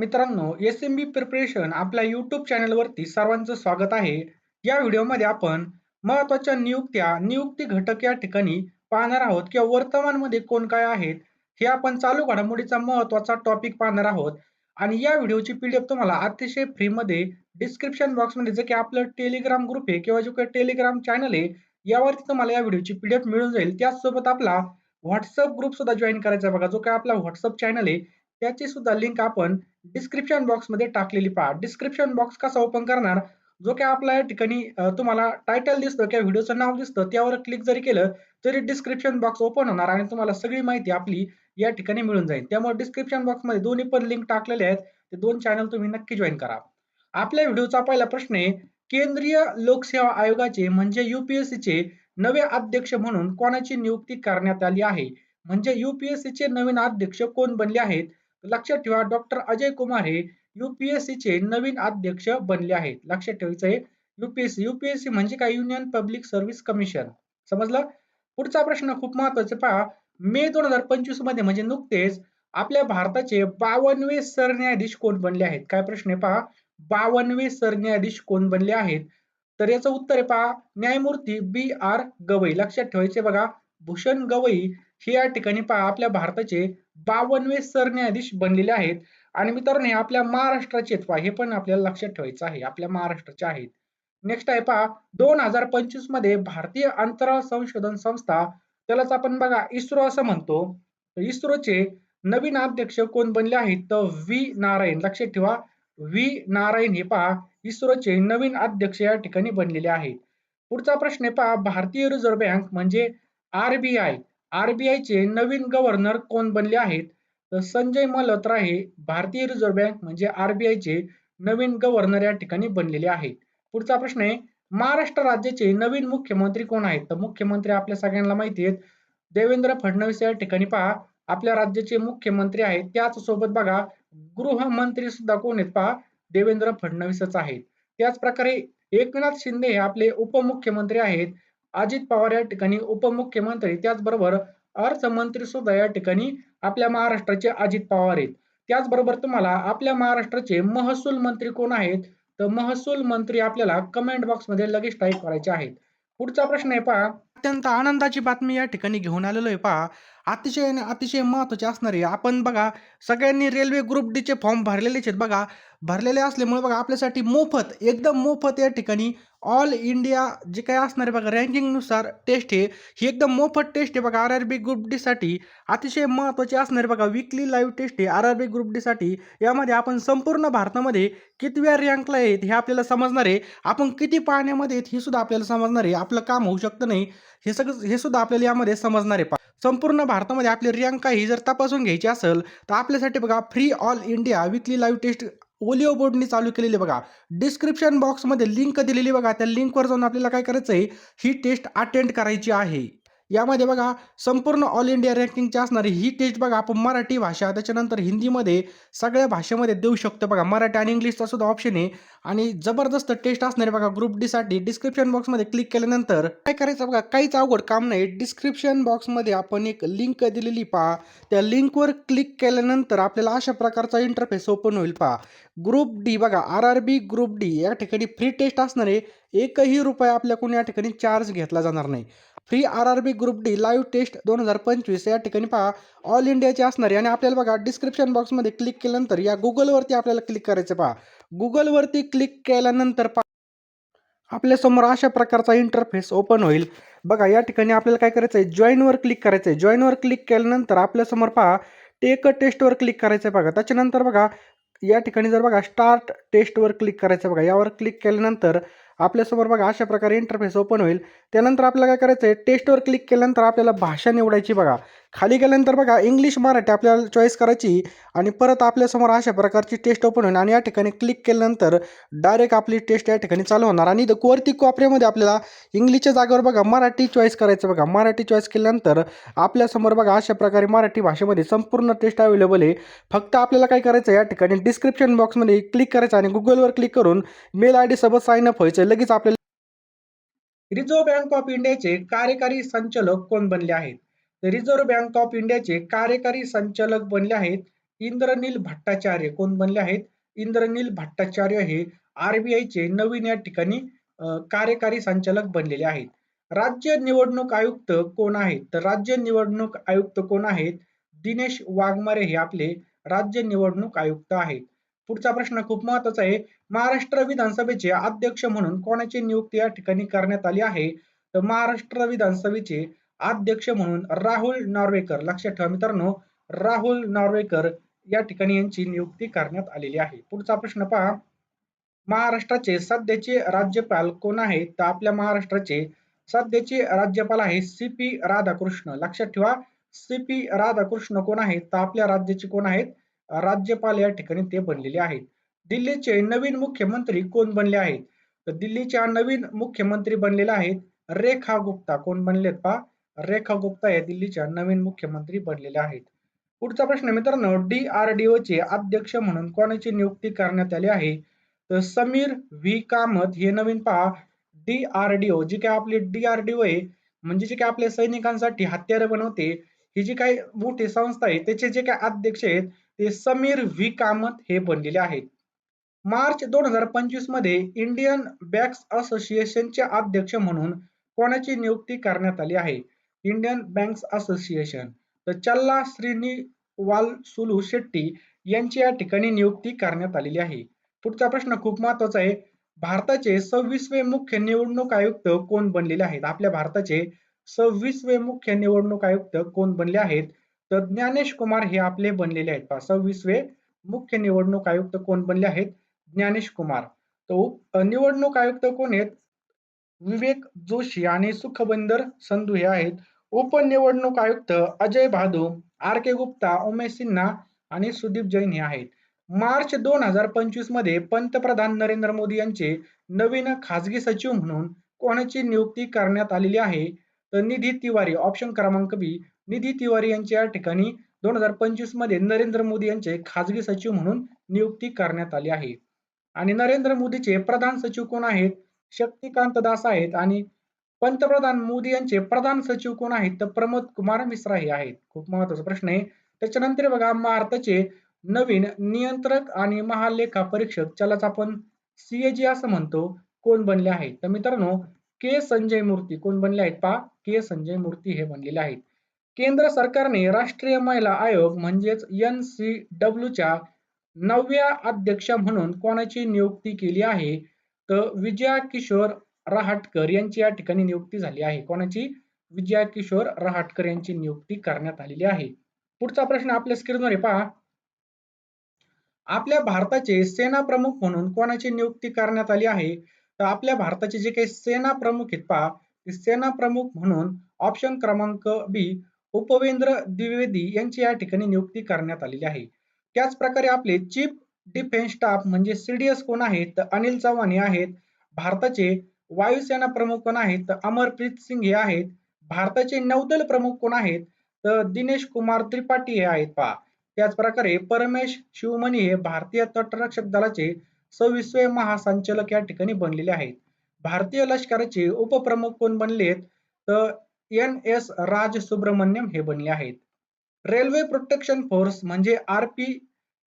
मित्रांनो S M B preparation आपल्या YouTube चॅनलवरती सर्वांचं स्वागत आहे. या व्हिडिओमध्ये आपण महत्त्वाच्या नियुक्त्या नियुक्ती घटक या ठिकाणी पाहणार आहोत किंवा वर्तमानमध्ये कोण काय आहेत हे आपण चालू घडामोडीचा महत्त्वाचा टॉपिक पाहणार आहोत. आणि या व्हिडिओची पीडीएफ तुम्हाला अतिशय फ्रीमध्ये डिस्क्रिप्शन बॉक्समध्ये जे की आपलं टेलिग्राम ग्रुप आहे किंवा जो काही टेलिग्राम चॅनल आहे यावरती तुम्हाला या व्हिडिओची पीडीएफ मिळून जाईल. त्याचसोबत आपला व्हॉट्सअप ग्रुप सुद्धा जॉईन करायचा बघा. जो काय आपला व्हॉट्सअप चॅनल आहे त्याची सुद्धा लिंक आपण डिस्क्रिप्शन बॉक्समध्ये टाकलेली पहा. डिस्क्रिप्शन बॉक्स कसा ओपन करणार? जो काय आपल्या या ठिकाणी तुम्हाला टायटल दिसतं किंवा व्हिडिओचं नाव दिसतं त्यावर क्लिक जरी केलं तरी डिस्क्रिप्शन बॉक्स ओपन होणार आणि तुम्हाला सगळी माहिती आपली या ठिकाणी मिळून जाईल. त्यामुळे डिस्क्रिप्शन बॉक्समध्ये दोन्ही पण लिंक टाकलेले आहेत. ते दोन चॅनल तुम्ही नक्की जॉईन करा. आपल्या व्हिडिओचा पहिला प्रश्न आहे केंद्रीय लोकसेवा आयोगाचे म्हणजे युपीएससीचे नवे अध्यक्ष म्हणून कोणाची नियुक्ती करण्यात आली आहे? म्हणजे युपीएससीचे नवीन अध्यक्ष कोण बनले आहेत? लक्षात ठेवा डॉक्टर अजय कुमार हे युपीएससीचे नवीन अध्यक्ष बनले आहेत. लक्षात ठेवायचं आहे युपीएससी युपीएससी म्हणजे काय? युनियन पब्लिक सर्व्हिस कमिशन समजलं? पुढचा प्रश्न खूप महत्त्वाचा पहा मे दोन हजार पंचवीसमध्ये म्हणजे नुकतेच आपल्या भारताचे बावनवे सरन्यायाधीश कोण बनले आहेत? काय प्रश्न आहे? पहा बावनवे सरन्यायाधीश कोण बनले आहेत? तर याचं उत्तर आहे पहा न्यायमूर्ती बी आर गवई. लक्षात ठेवायचे बघा भूषण गवई हे या ठिकाणी पहा आपल्या भारताचे बावनवे सरन्यायाधीश बनलेले आहेत. आणि मित्रांनो हे आपल्या महाराष्ट्राचे पहा हे पण आपल्याला लक्षात ठेवायचं आहे. आपल्या महाराष्ट्राचे आहेत. नेक्स्ट आहे पहा दोन हजार पंचवीसमध्ये भारतीय अंतराळ संशोधन संस्था त्यालाच आपण बघा इस्रो असं म्हणतो. इस्रोचे नवीन अध्यक्ष कोण बनले आहेत? तर व्ही नारायण. लक्षात ठेवा व्ही नारायण हे पहा इस्रोचे नवीन अध्यक्ष या ठिकाणी बनलेले आहेत. पुढचा प्रश्न आहे पहा भारतीय रिझर्व्ह बँक म्हणजे आरबीआय आरबीआयचे नवीन गव्हर्नर कोण बनले आहेत? तर संजय मल्होत्रा हे भारतीय रिझर्व्ह बँक म्हणजे आरबीआयचे नवीन गव्हर्नर या ठिकाणी बनलेले आहेत. पुढचा प्रश्न आहे महाराष्ट्र राज्याचे नवीन मुख्यमंत्री कोण आहेत? तर मुख्यमंत्री आपल्या सगळ्यांना माहिती आहेत. देवेंद्र फडणवीस या ठिकाणी पहा आपल्या राज्याचे मुख्यमंत्री आहेत. त्याच सोबत बघा गृहमंत्री सुद्धा कोण आहेत पहा? देवेंद्र फडणवीसच आहेत. त्याच प्रकारे एकनाथ शिंदे हे आपले उपमुख्यमंत्री आहेत. अजित पवार या ठिकाणी उपमुख्यमंत्री त्याचबरोबर अर्थमंत्री सुद्धा या ठिकाणी आपल्या महाराष्ट्राचे अजित पवार आहेत. त्याचबरोबर तुम्हाला आपल्या महाराष्ट्राचे महसूल मंत्री कोण आहेत? तर महसूल मंत्री आपल्याला कमेंट बॉक्समध्ये लगेच टाईप करायचे आहेत. पुढचा प्रश्न आहे पहा. अत्यंत आनंदाची बातमी या ठिकाणी घेऊन आलेलो आहे पहा. अतिशय आणि अतिशय महत्त्वाचे असणार. आहे आपण बघा सगळ्यांनी रेल्वे ग्रुप डीचे फॉर्म भरलेलेच आहेत बघा. भरलेले असल्यामुळे बघा आपल्यासाठी मोफत एकदम मोफत या ठिकाणी ऑल इंडिया जे काही असणार आहे बघा रँकिंगनुसार टेस्ट आहे ही एकदम मोफत टेस्ट आहे बघा. आर आर बी ग्रुप डीसाठी अतिशय महत्त्वाची असणार आहे बघा. विकली लाईव्ह टेस्ट आहे आर आर बी ग्रुप डीसाठी यामध्ये आपण संपूर्ण भारतामध्ये कितव्या रँकला आहेत हे आपल्याला समजणार आहे. आपण किती पाण्यामध्ये आहेत हे सुद्धा आपल्याला समजणार आहे. आपलं काम होऊ शकतं नाही. हे सगळं हे सुद्धा आपल्याला यामध्ये समजणार आहे. संपूर्ण भारतामध्ये आपली रँक ही जर तपासून घ्यायची असेल तर आपल्यासाठी बघा free all India weekly live test ओलिओ बोर्डनी चालू केलेली बघा. डिस्क्रिप्शन बॉक्समध्ये लिंक दिलेली बघा. त्या लिंकवर जाऊन आपल्याला काय करायचं आहे ही टेस्ट अटेंड करायची आहे. यामध्ये बघा संपूर्ण ऑल इंडिया रँकिंगची असणारी ही टेस्ट बघा आपण मराठी भाषा त्याच्यानंतर हिंदीमध्ये सगळ्या भाषेमध्ये देऊ शकतो बघा. मराठी आणि इंग्लिशचा सुद्धा ऑप्शन आहे. आणि जबरदस्त टेस्ट असणार बघा ग्रुप डीसाठी डिस्क्रिप्शन बॉक्समध्ये क्लिक केल्यानंतर काय करायचं बघा काहीच अवघड काम नाही. डिस्क्रिप्शन बॉक्समध्ये आपण एक लिंक दिलेली पहा. त्या लिंकवर क्लिक केल्यानंतर आपल्याला अशा प्रकारचा इंटरफेस ओपन होईल पहा. ग्रुप डी बघा R R B group D या ठिकाणी फ्री टेस्ट असणारे एकही रुपये आपल्याकडून या ठिकाणी चार्ज घेतला जाणार नाही. Free R R B group D live test दोन हजार पंचवीस या ठिकाणी पहा. ऑल इंडियाची असणारी आणि आपल्याला बघा डिस्क्रिप्शन बॉक्समध्ये क्लिक केल्यानंतर या गुगलवरती आपल्याला क्लिक करायचं पहा. गुगलवरती क्लिक केल्यानंतर पहा. आपल्यासमोर अशा प्रकारचा इंटरफेस ओपन होईल. बघा या ठिकाणी आपल्याला काय करायचं आहे? जॉईनवर क्लिक करायचं आहे. जॉईनवर क्लिक केल्यानंतर आपल्यासमोर पहा टेक टेस्टवर क्लिक करायचं आहे बघा. त्याच्यानंतर बघा या ठिकाणी जर बघा स्टार्ट टेस्टवर क्लिक करायचं बघा. यावर क्लिक केल्यानंतर आपल्यासमोर बघा अशा प्रकारे इंटरफेस ओपन होईल. त्यानंतर आपल्याला काय करायचं आहे टेस्टवर क्लिक केल्यानंतर आपल्याला भाषा निवडायची बघा. खाली गेल्यानंतर बघा इंग्लिश मराठी आपल्याला चॉईस करायची आणि परत आपल्यासमोर अशा प्रकारची टेस्ट ओपन होईल आणि या ठिकाणी क्लिक केल्यानंतर डायरेक्ट आपली टेस्ट या ठिकाणी चालू होणार. आणि वरती कॉपऱ्यामध्ये आपल्याला इंग्लिशच्या जागेवर बघा मराठी चॉईस करायचं बघा. मराठी चॉईस केल्यानंतर आपल्यासमोर बघा अशा प्रकारे मराठी भाषेमध्ये संपूर्ण टेस्ट अवेलेबल आहे. फक्त आपल्याला काय करायचं या ठिकाणी डिस्क्रिप्शन बॉक्समध्ये क्लिक करायचं आणि गुगलवर क्लिक करून मेल आय डी सोबत साईन अप व्हायचं. लगेच आपल्याला रिझर्व्ह बँक ऑफ इंडियाचे कार्यकारी संचालक कोण बनले आहेत? रिझर्व्ह बँक ऑफ इंडियाचे कार्यकारी संचालक बनले आहेत इंद्रनील भट्टाचार्य. कोण बनले आहेत? इंद्रनील भट्टाचार्य हे आरबीआयचे नवीन या ठिकाणी कार्यकारी संचालक बनलेले आहेत. राज्य निवडणूक आयुक्त कोण आहेत? तर राज्य निवडणूक आयुक्त कोण आहेत? दिनेश वाघमारे हे आपले राज्य निवडणूक आयुक्त आहेत. पुढचा प्रश्न खूप महत्त्वाचा आहे. महाराष्ट्र विधानसभेचे अध्यक्ष म्हणून कोणाची नियुक्ती या ठिकाणी करण्यात आली आहे? तर महाराष्ट्र विधानसभेचे अध्यक्ष म्हणून राहुल नॉर्वेकर. लक्षात ठेवा मित्रांनो राहुल नॉर्वेकर या ठिकाणी यांची नियुक्ती करण्यात आलेली आहे. पुढचा प्रश्न पहा. महाराष्ट्राचे सध्याचे राज्यपाल कोण आहेत? तर आपल्या महाराष्ट्राचे सध्याचे राज्यपाल आहे सी पी राधाकृष्ण. लक्षात ठेवा सी पी राधाकृष्ण कोण आहेत? तर आपल्या राज्याचे कोण आहेत? राज्यपाल या ठिकाणी ते बनलेले आहेत. दिल्लीचे नवीन मुख्यमंत्री कोण बनले आहेत? तर दिल्लीच्या नवीन मुख्यमंत्री बनलेले आहेत रेखा गुप्ता. कोण बनलेत पहा? रेखा गुप्ता या दिल्लीच्या नवीन मुख्यमंत्री बनलेल्या आहेत. पुढचा प्रश्न मित्रांनो डी आरडीओ चे अध्यक्ष म्हणून कोणाची नियुक्ती करण्यात आली आहे? तर समीर व्ही. कामत हे नवीन पहा. डी आरडीओ जी काय आपली डीआरडीओ आहे म्हणजे जे काय आपल्या सैनिकांसाठी हत्यारे बनवते ही जी काही मोठी संस्था आहे त्याचे जे काय अध्यक्ष आहेत ते समीर व्ही. कामत हे बनलेले आहेत. मार्च दोन हजार पंचवीसमध्ये इंडियन बँक्स असोसिएशनचे अध्यक्ष म्हणून कोणाची नियुक्ती करण्यात आली आहे? इंडियन बँक्स असोसिएशन तर चल्ला श्रीनिवाल सुलू शेट्टी यांची या ठिकाणी नियुक्ती करण्यात आलेली आहे. पुढचा प्रश्न खूप महत्त्वाचा आहे. भारताचे सव्वीसवे मुख्य निवडणूक आयुक्त कोण बनलेले आहेत? आपल्या भारताचे सव्वीसवे मुख्य निवडणूक आयुक्त कोण बनले आहेत? तर ज्ञानेश कुमार हे आपले बनलेले आहेत. सव्वीसवे मुख्य निवडणूक आयुक्त कोण बनले आहेत? ज्ञानेश कुमार. तो निवडणूक आयुक्त कोण आहेत? विवेक जोशी आणि सुखबंदर संधू हे आहेत. उपनिवडणूक आयुक्त अजय भादू आर के गुप्ता उमेश सिन्हा आणि सुदीप जैन हे आहेत. मार्च दोन हजार पंचवीसमध्ये पंतप्रधान नरेंद्र मोदी यांचे नवीन खासगी सचिव म्हणून कोणाची नियुक्ती करण्यात आलेली आहे? तर निधी तिवारी ऑप्शन क्रमांक बी निधी तिवारी यांची या ठिकाणी दोन हजार पंचवीसमध्ये नरेंद्र मोदी यांचे खासगी सचिव म्हणून नियुक्ती करण्यात आली आहे. आणि नरेंद्र मोदीचे प्रधान सचिव कोण आहेत? शक्तिकांत दास आहेत आणि पंतप्रधान मोदी यांचे प्रधान सचिव कोण आहेत? तर प्रमोद कुमार मिश्रा हे आहेत. खूप महत्त्वाचा प्रश्न आहे. त्याच्यानंतर बघा भारताचे नवीन नियंत्रक आणि महालेखा परीक्षक ज्यालाच आपण सीएजी असं म्हणतो. कोण बनले आहेत? तर मित्रांनो के संजय मूर्ती. कोण बनले आहेत? पा के संजय मूर्ती हे बनलेले आहेत. केंद्र सरकारने राष्ट्रीय महिला आयोग म्हणजेच एन सी डब्ल्यूच्या नवव्या अध्यक्ष म्हणून कोणाची नियुक्ती केली आहे? तर विजया किशोर रहाटकर यांची या ठिकाणी नियुक्ती झाली आहे. कोणाची? विजया किशोर रहाटकर यांची नियुक्ती करण्यात आलेली आहे. पुढचा प्रश्न आपल्या स्क्रीनवर आहे. पहा. आपल्या भारताचे सेना प्रमुख म्हणून कोणाची नियुक्ती करण्यात आली आहे? तर आपल्या भारताचे जे काही सेना प्रमुख आहेत पहा. ते सेना प्रमुख म्हणून ऑप्शन क्रमांक बी उपवेंद्र द्विवेदी यांची या ठिकाणी नियुक्ती करण्यात आलेली आहे. त्याच प्रकारे आपले चीफ डिफेन्स स्टाफ म्हणजे सीडीएस कोण आहेत? तर अनिल चव्हाण हे आहेत. भारताचे वायुसेना प्रमुख कोण आहेत? तर अमरप्रीत सिंग हे आहेत. भारताचे नौदल प्रमुख कोण आहेत? तर दिनेश कुमार त्रिपाठी हे आहेत पहा. त्याच प्रकारे परमेश शिवमणी हे भारतीय तटरक्षक दलाचे सव्वीसवे महासंचालक या ठिकाणी बनलेले आहेत. भारतीय लष्कराचे उपप्रमुख कोण बनलेत तर एन एस राज सुब्रमण्यम हे बनले आहेत. रेल्वे प्रोटेक्शन फोर्स म्हणजे आर पी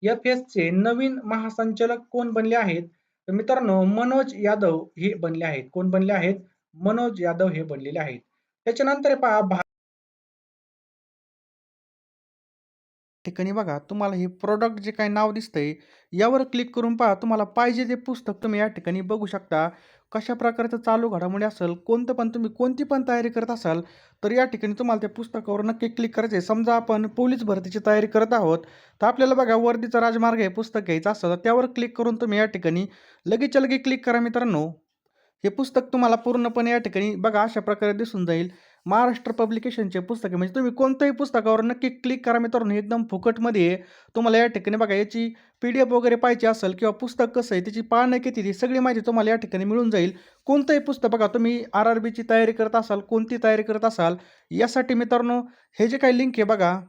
एफ एस चे नवीन महासंचालक कोण बनले आहेत? तर मित्रांनो मनोज यादव हे बनले आहेत. कोण बनले आहेत? मनोज यादव हे बनलेले आहेत. त्याच्यानंतर पहा ठिकाणी बघा तुम्हाला हे प्रॉडक्ट जे काही नाव दिसतंय यावर क्लिक करून पहा तुम्हाला पाहिजे ते पुस्तक तुम्ही या ठिकाणी बघू शकता. कशा प्रकारचं चालू घडामोडी असेल कोणतं पण तुम्ही कोणती पण तयारी करत असाल तर या ठिकाणी तुम्हाला त्या पुस्तकावर नक्की क्लिक करायचं आहे समजा आपण पोलीस भरतीची तयारी करत आहोत तर आपल्याला बघा वर्दीचा राजमार्ग हे पुस्तक घ्यायचं असतं तर त्यावर क्लिक करून तुम्ही या ठिकाणी लगेचच्या लगे क्लिक करा मित्रांनो. हे पुस्तक तुम्हाला पूर्णपणे या ठिकाणी बघा अशा प्रकारे दिसून जाईल. महाराष्ट्र पब्लिकेशनचे पुस्तके म्हणजे तुम्ही कोणत्याही पुस्तकावर नक्की क्लिक करा मित्रांनो. एकदम फुकटमध्ये तुम्हाला या ठिकाणी बघा याची पी डी एफ वगैरे पाहिजे असेल किंवा पुस्तक कसं आहे त्याची पाळणं किती ती सगळी माहिती तुम्हाला या ठिकाणी मिळून जाईल. कोणतंही पुस्तक बघा तुम्ही आर आर बीची तयारी करत असाल कोणती तयारी करत असाल यासाठी मित्रांनो हे जे काही लिंक आहे बघा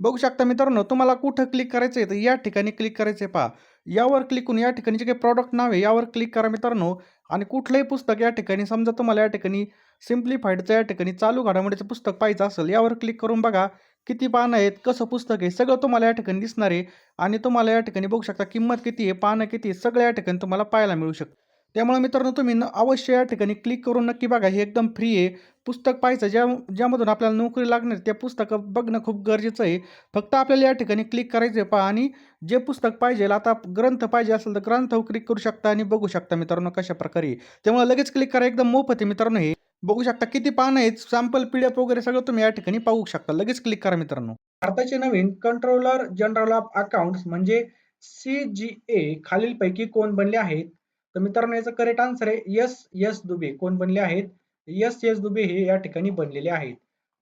बघू शकता मित्रांनो तुम्हाला कुठं क्लिक करायचं आहे तर या ठिकाणी क्लिक करायचं आहे पहा. यावर क्लिक करून या ठिकाणी जे काही प्रॉडक्ट नाव आहे यावर क्लिक करा मित्रांनो. आणि कुठलंही पुस्तक या ठिकाणी समजा तुम्हाला या ठिकाणी सिम्प्लिफाईडचं या ठिकाणी चालू घडामोडीचं पुस्तक पाहिजे असेल यावर क्लिक करून बघा किती पानं आहेत कसं पुस्तक आहे सगळं तुम्हाला या ठिकाणी दिसणार आहे. आणि तुम्हाला या ठिकाणी बघू शकता किंमत किती आहे पानं किती आहे सगळं या ठिकाणी तुम्हाला पाहायला मिळू शकतं. त्यामुळे मित्रांनो तुम्ही न अवश्य या ठिकाणी क्लिक करून नक्की बघा. हे एकदम फ्री आहे. पुस्तक पाहायचं ज्या ज्यामधून आपल्याला नोकरी लागणार त्या पुस्तकं बघणं खूप गरजेचं आहे. फक्त आपल्याला या ठिकाणी क्लिक करायचं आहे पहा आणि जे पुस्तक पाहिजे आता ग्रंथ पाहिजे असेल तर ग्रंथावर क्लिक करू शकता आणि बघू शकता मित्रांनो कशा प्रकारे त्यामुळे लगेच क्लिक करा. एकदम मोफत आहे मित्रांनो हे. बघू शकता किती पानं आहेत सॅम्पल पी वगैरे सगळं तुम्ही या ठिकाणी पाहू शकता. लगेच क्लिक करा मित्रांनो. भारताचे नवीन कंट्रोलर जनरल ऑफ अकाउंट्स म्हणजे सी जी ए खालीलपैकी कोण बनले आहेत? तर मित्रांनो याचं करेक्ट आन्सर आहे यस यस दुबे. कोण बनले आहेत? यस यस दुबे हे या ठिकाणी बनलेले आहेत.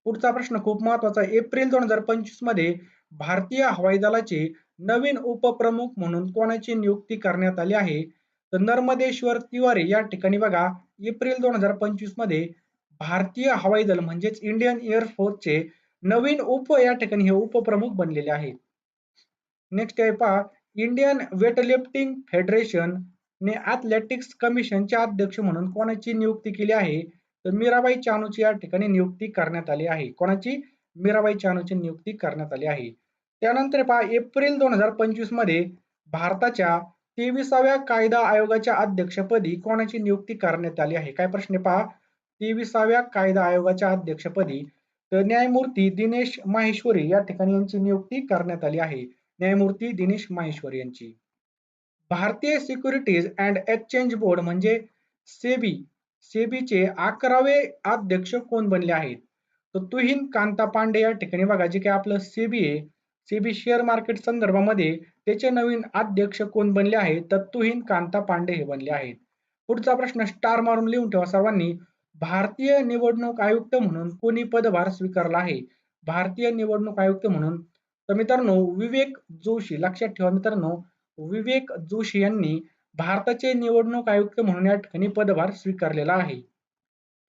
पुढचा प्रश्न खूप महत्त्वाचा एप्रिल दोन हजार पंचवीसमध्ये भारतीय हवाई दलाचे नवीन उपप्रमुख म्हणून कोणाची नियुक्ती करण्यात आली आहे? तर नर्मदेश्वर तिवारी या ठिकाणी बघा एप्रिल दोन हजार पंचवीसमध्ये भारतीय हवाई दल म्हणजेच इंडियन एअरफोर्सचे नवीन उप या ठिकाणी हे उपप्रमुख बनलेले आहेत. नेक्स्ट आहे पहा इंडियन वेटलिफ्टिंग फेडरेशन ने ॲथलेटिक्स कमिशनचे अध्यक्ष म्हणून कोणाची नियुक्ती केली आहे? तर मीराबाई चानूची या ठिकाणी नियुक्ती करण्यात आली आहे. कोणाची? मीराबाई चानूची नियुक्ती करण्यात आली आहे. त्यानंतर पहा एप्रिल दोन हजार पंचवीसमध्ये भारताच्या तेविसाव्या कायदा आयोगाच्या अध्यक्षपदी कोणाची नियुक्ती करण्यात आली आहे? काय प्रश्न पहा? तेविसाव्या कायदा आयोगाच्या अध्यक्षपदी तर न्यायमूर्ती दिनेश माहेश्वरी या ठिकाणी यांची नियुक्ती करण्यात आली आहे. न्यायमूर्ती दिनेश माहेश्वरी यांची. भारतीय सिक्युरिटीज अँड एक्सचेंज बोर्ड म्हणजे सेबी सेबीचे अकरावे अध्यक्ष कोण बनले आहेत? तर तुहीन कांता पांडे या ठिकाणी बघा जे काही आपलं सेबी आहे सेबी शेअर मार्केट संदर्भामध्ये त्याचे नवीन अध्यक्ष कोण बनले आहेत? तर तुहीन कांता पांडे हे बनले आहेत. पुढचा प्रश्न स्टार मारून लिहून ठेवा सर्वांनी. भारतीय निवडणूक आयुक्त म्हणून कोणी पदभार स्वीकारला आहे? भारतीय निवडणूक आयुक्त म्हणून. तर मित्रांनो विवेक जोशी लक्षात ठेवा मित्रांनो विवेक जोशी यांनी भारताचे निवडणूक आयुक्त म्हणून या ठिकाणी पदभार स्वीकारलेला आहे.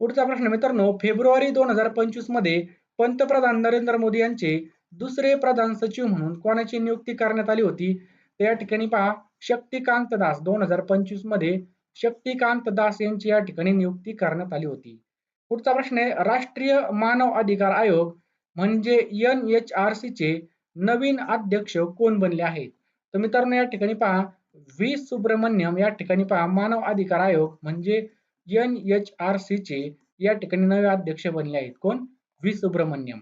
पुढचा प्रश्न मित्रांनो फेब्रुवारी दोन हजार पंचवीसमध्ये पंतप्रधान नरेंद्र मोदी यांचे दुसरे प्रधान सचिव म्हणून कोणाची नियुक्ती करण्यात आली होती? तर या ठिकाणी पहा शक्तिकांत दास दोन हजार पंचवीसमध्ये शक्तिकांत दास यांची या ठिकाणी नियुक्ती करण्यात आली होती. पुढचा प्रश्न आहे राष्ट्रीय मानव अधिकार आयोग म्हणजे एन एच आर सी चे नवीन अध्यक्ष कोण बनले आहेत? तर मित्रांनो या ठिकाणी पहा व्ही. सुब्रमण्यम या ठिकाणी पहा मानव अधिकार आयोग म्हणजे एन एच आर सी चे या ठिकाणी नवे अध्यक्ष बनले आहेत. कोण? व्ही. सुब्रमण्यम.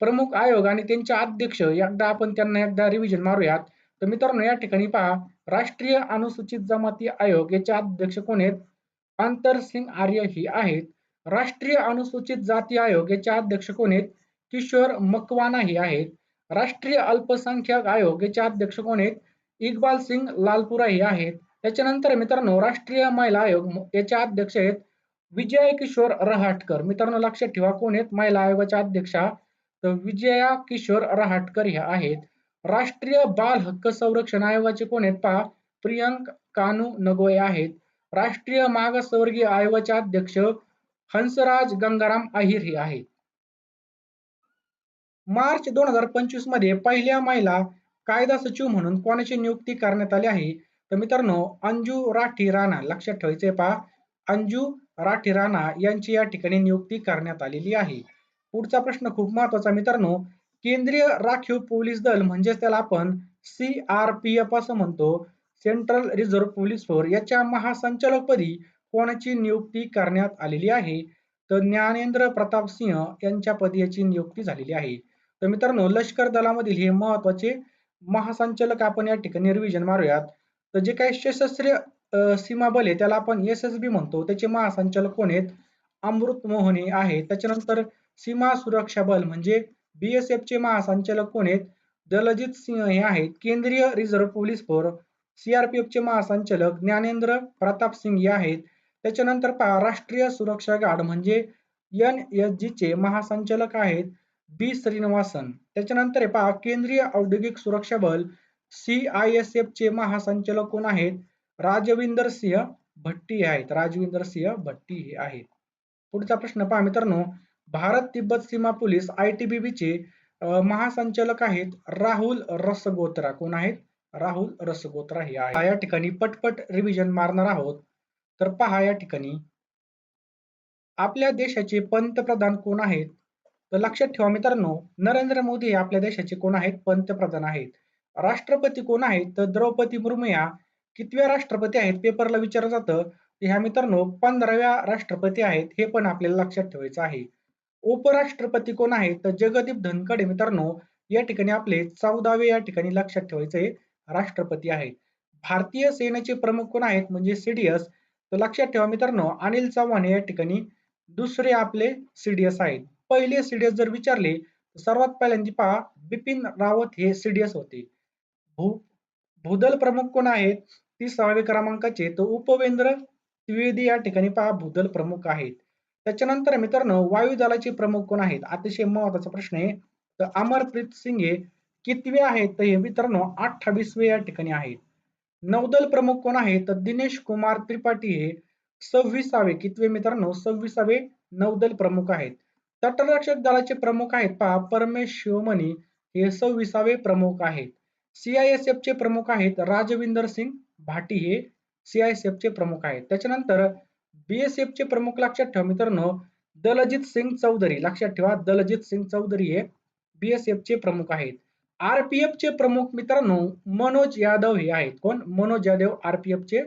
प्रमुख आयोग आणि त्यांचे अध्यक्ष एकदा आपण त्यांना एकदा रिव्हिजन मारूयात. तर मित्रांनो या ठिकाणी पहा राष्ट्रीय अनुसूचित जमाती आयोग याचे अध्यक्ष कोण आहेत? अंतर सिंग आर्य ही आहेत. राष्ट्रीय अनुसूचित जाती आयोग याचे अध्यक्ष कोण आहेत? किशोर मकवाना ही आहेत. राष्ट्रीय अल्पसंख्याक आयोग याचे अध्यक्ष कोण आहेत? इक्बाल सिंग लालपुरा हे आहेत. त्याच्यानंतर मित्रांनो राष्ट्रीय महिला आयोग याचे अध्यक्ष आहेत विजय किशोर रहाटकर. मित्रांनो लक्षात ठेवा कोण आहेत? महिला आयोगाच्या अध्यक्षा तर विजया किशोर रहाटकर ह्या आहेत. राष्ट्रीय बाल हक्क संरक्षण आयोगाचे कोण आहेत? पहा प्रियंक कानू नगोय आहेत. राष्ट्रीय मागासवर्गीय आयोगाचे अध्यक्ष हंसराज गंगाराम अहिर हे आहेत. मार्च दोन हजार पंचवीसमध्ये पहिल्या महिला कायदा सचिव म्हणून कोणाची नियुक्ती करण्यात आली आहे? तर मित्रांनो अंजू राठी राणा लक्षात ठेवायचे पहा. अंजू राठी राणा यांची या ठिकाणी नियुक्ती करण्यात आलेली आहे. पुढचा प्रश्न खूप महत्त्वाचा मित्रांनो. केंद्रीय राखीव पोलीस दल म्हणजेच त्याला आपण सी आर पी एफ असं म्हणतो. सेंट्रल रिझर्व्ह पोलीस फोर्स याच्या महासंचालकपदी कोणाची नियुक्ती करण्यात आलेली आहे? तर ज्ञानेंद्र प्रताप सिंह यांच्या पदी याची नियुक्ती झालेली आहे. तर मित्रांनो लष्कर दलामधील हे महत्त्वाचे महासंचालक आपण या ठिकाणी रिव्हिजन मारूयात. तर जे काही सशस्त्र सीमा बल आहे त्याला आपण एस एस बी म्हणतो. त्याचे महासंचालक कोण आहेत? अमृत मोहने आहेत त्याच्यानंतर सीमा सुरक्षा बल म्हणजे बीएसएफ चे महासंचालक कोण आहेत? दलजित सिंह हे आहेत. केंद्रीय रिझर्व्ह पोलीस फोर सीआरपीएफ चे महासंचालक ज्ञानेंद्र प्रताप सिंग हे आहेत. त्याच्यानंतर पहा राष्ट्रीय सुरक्षा गार्ड म्हणजे एन एस जी चे महासंचालक आहेत. बी श्रीनिवासन. त्याच्यानंतर पहा केंद्रीय औद्योगिक सुरक्षा बल सी आय एस एफ चे महासंचालक कोण आहेत? राजविंदर सिंह भट्टी आहेत. राजविंदर सिंह भट्टी हे आहेत. पुढचा प्रश्न पहा मित्रांनो. भारत तिब्बत सीमा पोलीस आय टी बी चे महासंचालक आहेत राहुल रसगोत्रा. कोण आहेत? राहुल रसगोत्रा हे आहे या ठिकाणी पटपट रिव्हिजन मारणार आहोत. तर पहा या ठिकाणी. आपल्या देशाचे पंतप्रधान कोण आहेत? तर लक्षात ठेवा मित्रांनो नरेंद्र मोदी हे आपल्या देशाचे कोण आहेत? पंतप्रधान आहेत. राष्ट्रपती कोण आहेत? तर द्रौपदी मुर्मू या कितव्या राष्ट्रपती आहेत? पेपरला विचारलं जातं. ह्या मित्रांनो पंधराव्या राष्ट्रपती आहेत हे पण आपल्याला लक्षात ठेवायचं आहे. उपराष्ट्रपती कोण आहेत? तर जगदीप धनखडे मित्रांनो या ठिकाणी आपले चौदावे या ठिकाणी लक्षात ठेवायचे राष्ट्रपती आहेत भारतीय सेनेचे प्रमुख कोण आहेत? म्हणजे सीडीएस तर लक्षात ठेवा मित्रांनो अनिल चव्हाण या ठिकाणी दुसरे आपले सीडीएस आहेत. पहिले सीडीएस जर विचारले सर्वात पहिल्यांदा पहा बिपिन रावत हे सीडीएस होते. भू भूदल प्रमुख कोण आहेत? तिसावे क्रमांकाचे तर उपवेंद्र द्विवेदी या ठिकाणी पहा भूदल प्रमुख आहेत. त्याच्यानंतर मित्रांनो वायुदलाचे प्रमुख कोण आहेत? अतिशय महत्त्वाचा प्रश्न आहे. तर अमरप्रीत सिंग हे कितवे आहेत? तर हे मित्रांनो अठ्ठावीसवे या ठिकाणी आहेत. नौदल प्रमुख कोण आहे? तर दिनेश कुमार त्रिपाठी हे सव्वीसावे कितवे मित्रांनो सव्वीसावे नौदल प्रमुख आहेत. तटरक्षक दलाचे प्रमुख आहेत. पहा परमेश शिवमणी हे सव्वीसावे प्रमुख आहेत. सीआयएसएफ चे प्रमुख आहेत. राजविंदर सिंग भाटी हे सीआयएसएफ चे प्रमुख आहेत. त्याच्यानंतर बीएसएफ चे प्रमुख लक्षात ठेवा मित्रांनो दलजित सिंग चौधरी. लक्षात ठेवा दलजित सिंग चौधरी हे बीएसएफ चे प्रमुख आहेत. आरपीएफ चे प्रमुख मित्रांनो मनोज यादव हे आहेत. कोण? मनोज यादव आरपीएफ चे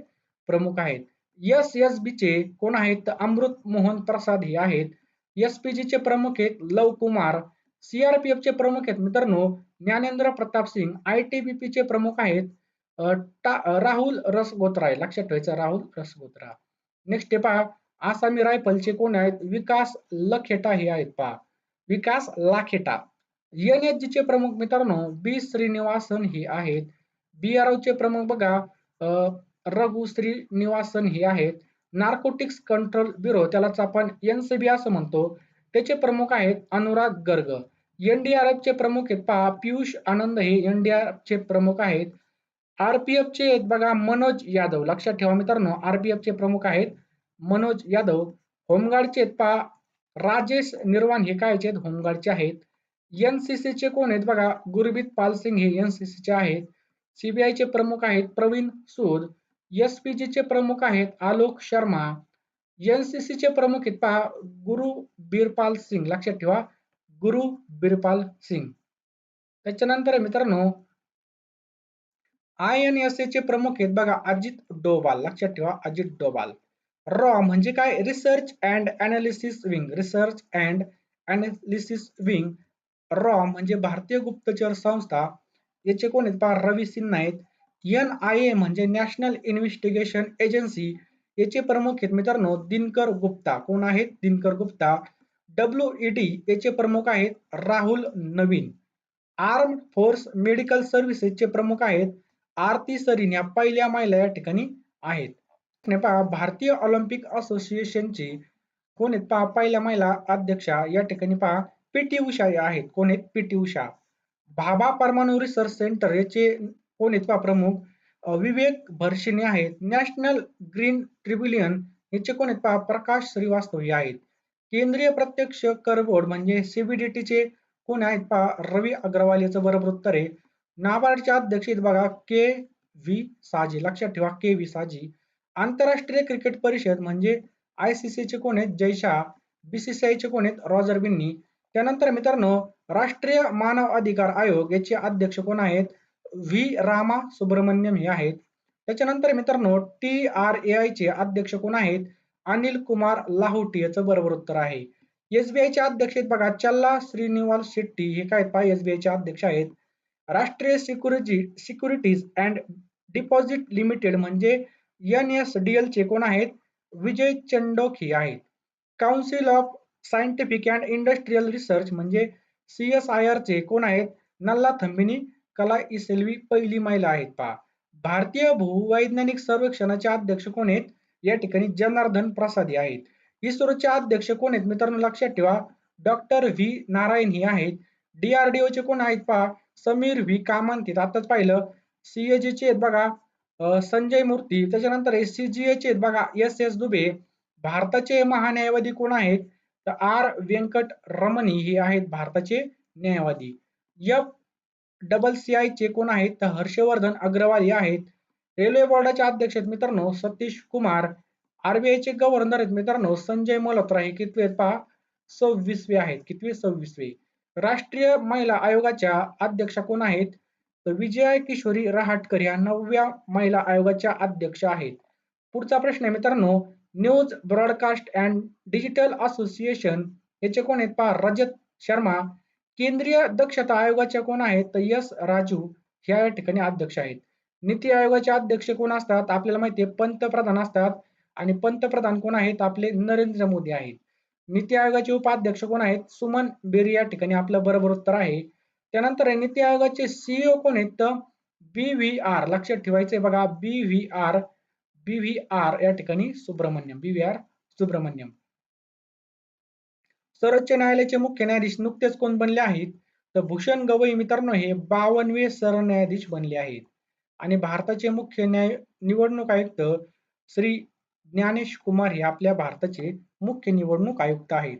प्रमुख आहेत. एस एस बी चे कोण आहेत? अमृत मोहन प्रसाद हे आहेत. एसपीजी चे प्रमुख आहेत लव कुमार सीआरपीएफ चे प्रमुख आहेत मित्रांनो Gyanendra Pratap Singh I T B चे प्रमुख आहेत राहुल रसगोत्रा लक्षात ठेवायचं राहुल रसगोत्रा. नेक्स्ट आहे पहा आसामी रायफलचे कोण आहेत? विकास लखेटा हे आहेत पहा. विकास लाखेटा. एन चे प्रमुख मित्रांनो बी श्रीनिवासन हे आहेत. बीआरओ चे प्रमुख बघा रघु श्रीनिवासन हे आहेत. नार्कोटिक्स कंट्रोल ब्युरो त्यालाच आपण एनसीबी असं म्हणतो. त्याचे प्रमुख आहेत अनुराग गर्ग. एनडीआरएफ चे प्रमुख आहेत पहा पियुष आनंद हे एनडीआरएफ चे प्रमुख आहेत. आरपीएफ चे आहेत बघा मनोज यादव. लक्षात ठेवा मित्रांनो आरपीएफ चे प्रमुख आहेत मनोज यादव. होमगार्डचे आहेत पहा राजेश निर्वाण हे काय आहेत? होमगार्डचे आहेत. एनसीसी चे कोण आहेत? बघा गुरबीत पाल सिंग हे एनसीसी चे आहेत. सीबीआय चे प्रमुख आहेत प्रवीण सूद. एसपीजी चे प्रमुख आहेत आलोक शर्मा एनसीसी चे प्रमुख आहेत पहा गुरु बिरपाल सिंग. लक्षात ठेवा गुरु बिरपाल सिंग. त्याच्यानंतर मित्रांनो आय एन एस चे प्रमुख आहेत बघा अजित डोबाल लक्षात ठेवा अजित डोबाल रॉ म्हणजे काय? Research and analysis wing research and analysis wing raw म्हणजे भारतीय गुप्तचर संस्था. याचे कोण आहेत पहा? रवी सिन्हा आहेत. एन आय ए म्हणजे नॅशनल इन्व्हेस्टिगेशन एजन्सी. याचे प्रमुख आहेत मित्रांनो दिनकर गुप्ता. कोण आहेत? दिनकर गुप्ता. डब्ल्यू ईडी याचे प्रमुख आहेत Rahul Naveen. Arm force medical सर्व्हिसेसचे प्रमुख आहेत आरती सरीन. या पहिल्या महिला या ठिकाणी आहेत. पहा भारतीय ऑलिम्पिक असोसिएशनचे कोण आहेत? पहा पहिल्या महिला अध्यक्षा या ठिकाणी पहा पी टी उषा या आहेत. कोण आहेत? पीटी उषा. भाभा परमाणु रिसर्च सेंटर याचे कोण आहेत पहा प्रमुख विवेक भरशिने आहेत. नॅशनल ग्रीन ट्रिब्युलियन याचे कोण आहेत? पहा प्रकाश श्रीवास्तव हे आहेत. केंद्रीय प्रत्यक्ष कर बोर्ड म्हणजे सीबीडीटीचे कोण आहेत? पहा रवी अग्रवाल याचं बरोबर उत्तर आहे. नाबार्डच्या अध्यक्ष बघा के व्ही साजी. लक्षात ठेवा के व्ही साजी. आंतरराष्ट्रीय क्रिकेट परिषद म्हणजे आय सी चे कोण आहेत? जयशाह बीसीसीआयचे कोण आहेत? रॉजर बिन्नी. त्यानंतर मित्रांनो राष्ट्रीय मानव अधिकार आयोग याचे अध्यक्ष कोण आहेत? व्ही. रामा सुब्रमण्यम हे आहेत. त्याच्यानंतर मित्रांनो टी आर ए आय चे अध्यक्ष कोण आहेत? अनिल कुमार लाहोटी याचं बरोबर उत्तर आहे. एसबीआय चे अध्यक्ष आहेत बघा चल्ला श्रीनिवास शेट्टी. हे काय पहा एसबीआय चे अध्यक्ष आहेत. राष्ट्रीय security securities and deposit limited म्हणजे एन एस डी एल चे कोण आहेत? विजय चंडोक आहेत. Council of scientific and industrial research म्हणजे सी एस आय आर चे कोण आहेत? नल्ला थंबिनी कला इसेल्वी पहिली महिला आहेत. पहा. भारतीय भूवैज्ञानिक सर्वेक्षणाचे अध्यक्ष कोण आहेत? या ठिकाणी जनार्दन प्रसाद आहेत. इस्रोचे अध्यक्ष कोण आहेत? मित्रांनो लक्षात ठेवा. डॉक्टर व्ही नारायण हे आहेत. डीआरडीओचे कोण आहेत? पहा. समीर व्ही कामांतित आताच पाहिलं. सीएजीचे आहेत बघा. संजय मूर्ती. त्याच्यानंतर एस सी जी एचे आहेत बघा. S S Dubey. भारताचे महान्यायवादी कोण आहेत? तर आर व्यंकट रमणी हे आहेत भारताचे न्यायवादी. एफ डबल सी आय चे कोण आहेत? तर हर्षवर्धन अग्रवाल या आहेत. रेल्वे बोर्डाचे अध्यक्ष आहेत मित्रांनो सतीश कुमार. आरबीआय चे गव्हर्नर आहेत मित्रांनो संजय मल्होत्रा हे कितवे आहेत पहा? सव्वीसवे आहेत. कितवे? सव्वीसवे. राष्ट्रीय महिला आयोगाच्या अध्यक्षा कोण आहेत? तर विजया किशोरी रहाटकर या नवव्या महिला आयोगाच्या अध्यक्ष आहेत. पुढचा प्रश्न आहे मित्रांनो news broadcast and digital association याचे कोण आहेत पहा? रजत शर्मा. केंद्रीय दक्षता आयोगाच्या कोण आहेत? तर यस राजू ह्या या ठिकाणी अध्यक्ष आहेत. नीती आयोगाचे अध्यक्ष कोण असतात? आपल्याला माहिती आहे पंतप्रधान असतात. आणि पंतप्रधान कोण आहेत? आपले नरेंद्र मोदी आहेत. नीती आयोगाचे उपाध्यक्ष कोण आहेत? सुमन बेरी या ठिकाणी आपलं बरोबर उत्तर आहे. त्यानंतर नीती आयोगाचे सीईओ कोण आहेत? तर बी व्ही आर लक्षात ठेवायचे बघा B V R B V R या ठिकाणी Subramanyam B V R Subramanyam. सर्वोच्च न्यायालयाचे मुख्य न्यायाधीश नुकतेच कोण बनले आहेत? तर भूषण गवई मित्रांनो हे बावनवे सरन्यायाधीश बनले आहेत. आणि भारताचे मुख्य न्याय निवडणूक आयुक्त श्री ज्ञानेश कुमार हे आपल्या भारताचे मुख्य निवडणूक आयुक्त आहेत.